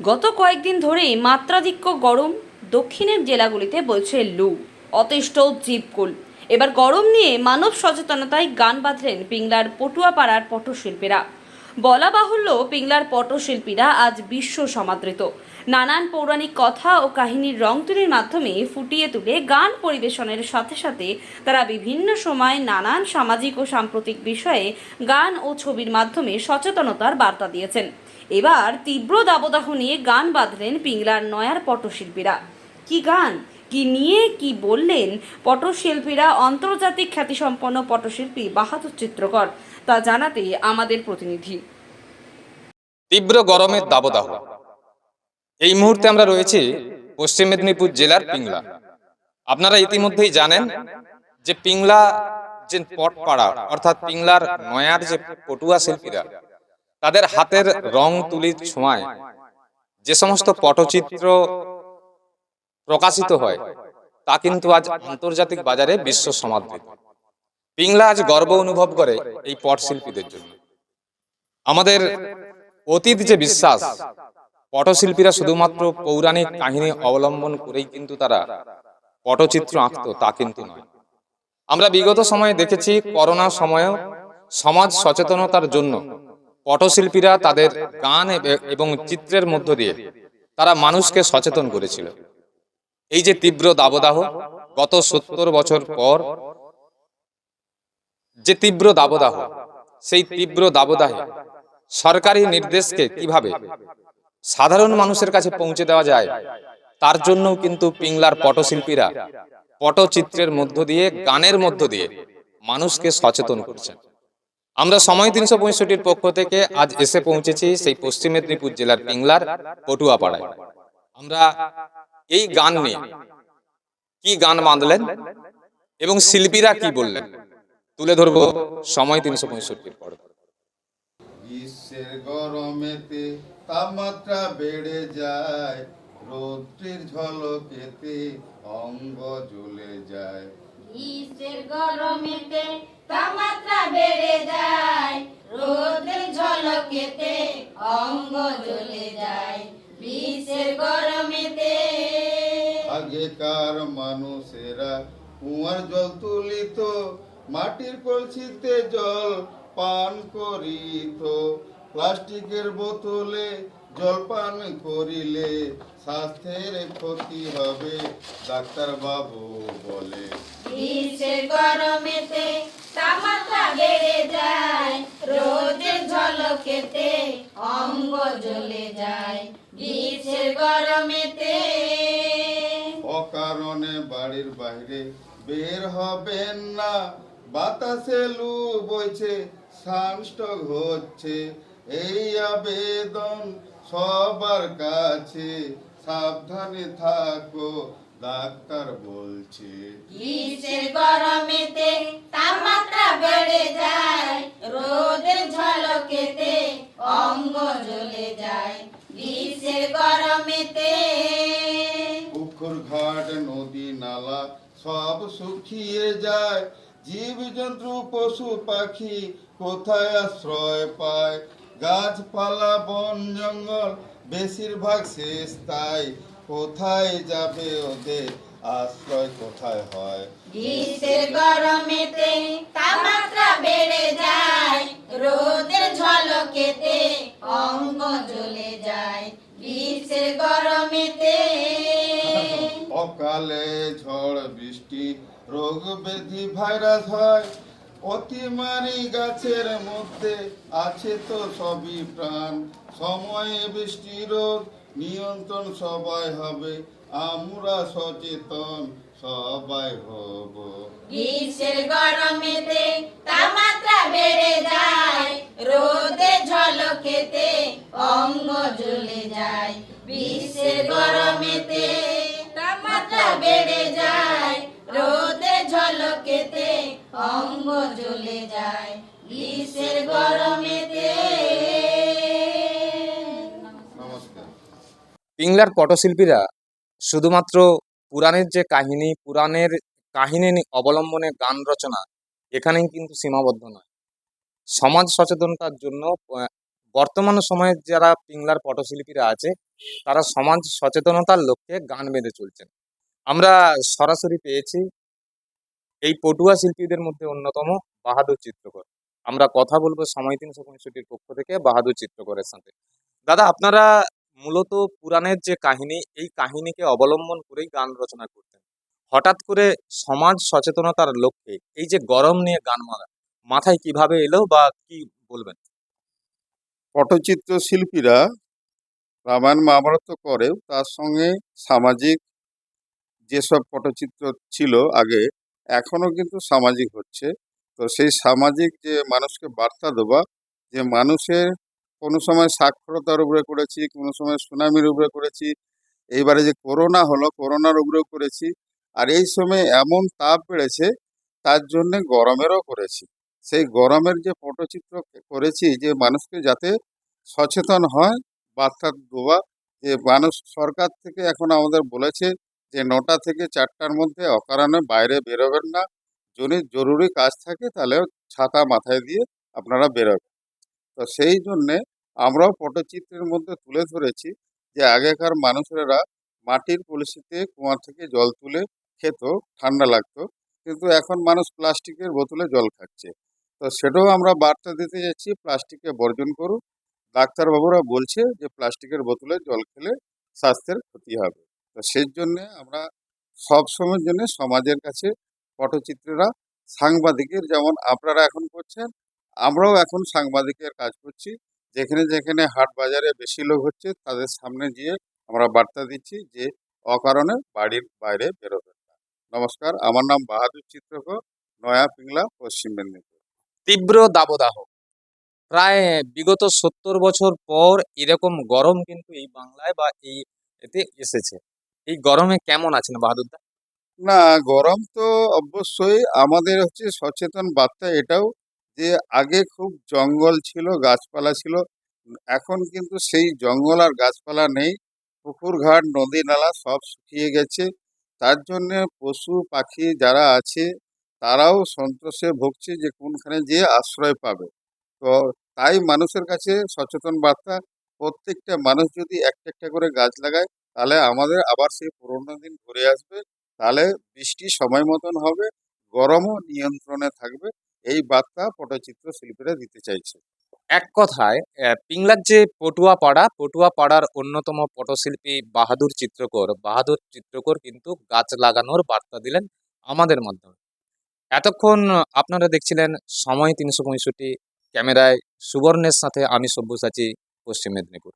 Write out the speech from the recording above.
গত কয়েকদিন ধরেই মাত্রাধিক্য গরম দক্ষিণের জেলাগুলিতে বলছে লু, অতিষ্ঠ জীবকুল এবার গরম নিয়ে মানব সচেতনতায় গান বাঁধলেন পিংলার পটুয়াপাড়ার পটশিল্পীরা। বলা বাহুল্য, পিংলার পটশিল্পীরা আজ বিশ্ব সমাদৃত। নানান পৌরাণিক কথা ও কাহিনীর রং তুলির মাধ্যমে ফুটিয়ে তুলে গান পরিবেশনের সাথে সাথে তারা বিভিন্ন সময় নানান সামাজিক ও সাম্প্রতিক বিষয়ে গান ও ছবির মাধ্যমে সচেতনতার বার্তা দিয়েছেন। এবার তীব্র দাবদাহ নিয়ে গান বাঁধলেন পিংলার নয়ার পটশিল্পীরা। কি গান? কি নিয়ে কি বললেন পটশিল্পীরা? আন্তর্জাতিক খ্যাতিসম্পন্ন পটশিল্পী বাহাদুর চিত্রকর, তা জানাতে আমাদের প্রতিনিধি। তীব্র গরমের দাবদাহ। এই মুহূর্তে আমরা রয়েছি পশ্চিম মেদিনীপুর জেলার পিংলা। আপনারা ইতিমধ্যেই জানেন যে পিংলা যে পটপাড়া, অর্থাৎ পিংলার নয়ার যে পটুয়া শিল্পীরা তাদের হাতের রং তুলির ছোঁয়ায় যে সমস্ত পটচিত্র প্রকাশিত হয় তা কিন্তু আজ আন্তর্জাতিক বাজারে বিশ্ব সমাদৃত। পিংলা আজ গর্ব অনুভব করে এই পট শিল্পীদের জন্য। আমাদের অতীত যে বিশ্বাস পটশিল্পীরা শুধুমাত্র পৌরাণিক কাহিনী অবলম্বন করেই কিন্তু তারা পটচিত্র আঁকত তা কিন্তু নয়। আমরা বিগত সময়ে দেখেছি করোনা সময়েও সমাজ সচেতনতার জন্য পটশিল্পীরা তাদের গান এবং চিত্রের মধ্য দিয়ে তারা মানুষকে সচেতন করেছিল। এই যে তীব্র দাবদাহ, গত সত্তর বছর পর যে তীব্র দাবদাহ, সেই তীব্র দাবদাহে সরকারি নির্দেশকে কীভাবে সাধারণ মানুষের কাছে পৌঁছে দেওয়া যায়, তার জন্যও কিন্তু পিংলার পটশিল্পীরা পটচিত্রের মধ্য দিয়ে, গানের মধ্য দিয়ে মানুষকে সচেতন করছেন। আমরা সময় তিনশো পঁয়ষট্টির পক্ষ থেকে আজ এসে পৌঁছেছি সেই পশ্চিম মেদিনীপুর জেলার পিংলার পটুয়াপাড়ায়। আমরা এই গান নিয়ে কি গান বাঁধলেন এবং শিল্পীরা কি বললেন তুলে ধরবো সময় তিনশো পঁয়ষট্টির পর। গ্রীষ্মের গরমেতে তাপমাত্রা বেড়ে যায় রৌদ্রের ঝলকেতে অঙ্গ জ্বলে যায়। গ্রীষ্মের গরমেতে তাপমাত্রা বেড়ে যায় রোদের ঝলকেতে অঙ্গ জ্বলে যায় গ্রীষ্মের গরমেতে। আগেকার মানুষেরা কুয়ার জল তুলিত মাটির কলসিতে জল পান করিত প্লাস্টিকের বোতলে জল পান করিলে স্বাস্থ্যের ক্ষতি হবে ডাক্তার বাবু বলে গরমেতে অকারণে বাড়ির বাইরে বের হবেন না, বাতাসে লু বইছে সানস্টক হচ্ছে এই আবেদন সবার কাছে। সাবধানে থাকো ডাক্তার বলছে গ্রীষ্মের গরমেতে তাপমাত্রা বেড়ে যায় রোদের ঝলকেতে অঙ্গ জ্বলে যায়। গ্রীষ্মের গরমেতে পুকুর ঘাট নদী নালা সব শুকিয়ে যায়। জীব জন্তু পশু পাখি কোথায় আশ্রয় পায়? গাছপালা বন জঙ্গল বেশিরভাগ শেষ তাই। কোথায় যাবে ওদের আশ্রয় কোথায় হয়? গ্রীষ্মের গরমেতে তাপমাত্রা বেড়ে যায় রোদের ঝলকেতে অঙ্গ জ্বলে যায়। গ্রীষ্মের গরমেতে অকালে ঝড় বৃষ্টি রোগ ব্যাধি ভাইরাস হয়। অতিমারি গাছের মধ্যে আছে তো সবই প্রাণ। সময়ে রোগ নিয়ন্ত্রণ সবাই হবে, আমরা সচেতন সবাই হব। গ্রীষ্মের গরমেতে তাপমাত্রা বেড়ে যায়, রোদে ঝলকেতে অঙ্গ জ্বলে যায়। গ্রীষ্মের গরমেতে ঝলকেতে অঙ্গ জ্বলে যায় গ্রীষ্মের গরমেতে। পিংলার পটশিল্পীরা শুধুমাত্র পুরাণের যে কাহিনী পুরাণের কাহিনী অবলম্বনে গান রচনা এখানেই কিন্তু সীমাবদ্ধ নয়। সমাজ সচেতনতার জন্য বর্তমান সময়ে যারা পিংলার পটশিল্পীরা আছে তারা সমাজ সচেতনতার লক্ষ্যে গান বেঁধে চলছেন। আমরা সরাসরি পেয়েছি এই পটুয়া শিল্পীদের মধ্যে অন্যতম বাহাদুর চিত্রকর। আমরা কথা বলব সময় তিনশো পঁয়ষট্টির পক্ষ থেকে বাহাদুর চিত্রকরের সাথে। দাদা, আপনারা মূলত পুরাণের যে কাহিনী, এই কাহিনীকে অবলম্বন করেই গান রচনা করতেন। হঠাৎ করে সমাজ সচেতনতার লক্ষ্যে এই যে গরম নিয়ে গান মারা, মাথায় কীভাবে এলো বা কি বলবেন? পটচিত্র শিল্পীরা রামায়ণ মহাভারত করেও তার সঙ্গে সামাজিক যেসব পটচিত্র ছিল আগে এখনও কিন্তু সামাজিক হচ্ছে। তো সেই সামাজিক যে মানুষকে বার্তা দেওয়া, যে মানুষের কোনো সময় সাক্ষরতার উপরে করেছি, কোনো সময় সুনামির উপরে করেছি, এইবারে যে করোনা হলো, করোনার উপরেও করেছি, আর এই সময় এমন তাপ বেড়েছে, তার জন্য গরমেরও করেছি। সেই গরমের যে পটচিত্র করেছি, যে মানুষকে যাতে সচেতন হয়, বার্তা দেওয়া, যে মানুষ সরকার থেকে এখন আমাদের বলেছে যে নটা থেকে চারটার মধ্যে অকারণে বাইরে বেরোবেন না। যদি জরুরি কাজ থাকে তাহলে ছাতা মাথায় দিয়ে আপনারা বেরোবেন। তো সেই জন্যে আমরাও পটচিত্রের মধ্যে তুলে ধরেছি যে আগেকার মানুষেরা মাটির কলসিতে কুয়া থেকে জল তুলে খেত, ঠান্ডা লাগতো। কিন্তু এখন মানুষ প্লাস্টিকের বোতলে জল খাচ্ছে। তো সেটাও আমরা বার্তা দিতে যাচ্ছি, প্লাস্টিককে বর্জন করুন। ডাক্তারবাবুরা বলছে যে প্লাস্টিকের বোতলে জল খেলে স্বাস্থ্যের ক্ষতি হবে। তো সেই জন্যে আমরা সব সময়ের জন্য সমাজের কাছে পটচিত্ররা সাংবাদিকের যেমন আপনারা এখন করছেন, আমরাও এখন সাংবাদিকের কাজ করছি। যেখানে যেখানে হাট বাজারে বেশি লোক হচ্ছে, তাদের সামনে গিয়ে আমরা বার্তা দিচ্ছি যে অকারণে বাড়ির বাইরে বেরোবেন না। নমস্কার, আমার নাম বাহাদুর চিত্রকর, নয়া পিংলা, পশ্চিম মেদিনীপুর। তীব্র দাবদাহ। প্রায় বিগত সত্তর বছর পর এরকম গরম কিন্তু এই বাংলায় বা এই এতে এসেছে। এই গরমে কেমন আছেন বাহাদুর দা না, গরম তো অবশ্যই। আমাদের হচ্ছে সচেতন বার্তা এটাও যে, আগে খুব জঙ্গল ছিল, গাছপালা ছিল। এখন কিন্তু সেই জঙ্গল আর গাছপালা নেই। পুকুর ঘাট নদী নালা সব শুকিয়ে গেছে। তার জন্য পশু, পাখি যারা আছে, তারাও সন্তোষে ভুগছে যে, কোনখানে যেয়ে আশ্রয় পাবে। তো তাই মানুষের কাছে সচেতন বার্তা। প্রত্যেকটা মানুষ যদি একটা একটা করে গাছ লাগায় তাহলে আমাদের আবার সেই পুরোনো দিন ঘুরে আসবে। তাহলে বৃষ্টি সময় মতন হবে, গরমও নিয়ন্ত্রণে থাকবে। এই বার্তা পটচিত্র শিল্পীরা দিতে চাইছে। এক কথায় পিংলার যে পটুয়া পাড়া পটুয়া পাড়ার অন্যতম পটশিল্পী বাহাদুর চিত্রকর বাহাদুর চিত্রকর কিন্তু গাছ লাগানোর বার্তা দিলেন আমাদের মাধ্যমে। এতক্ষণ আপনারা দেখছিলেন সময় তিনশো পঁয়ষট্টি, ক্যামেরায় সুবর্ণের সাথে আমি সব্যসাচী, পশ্চিম মেদিনীপুর।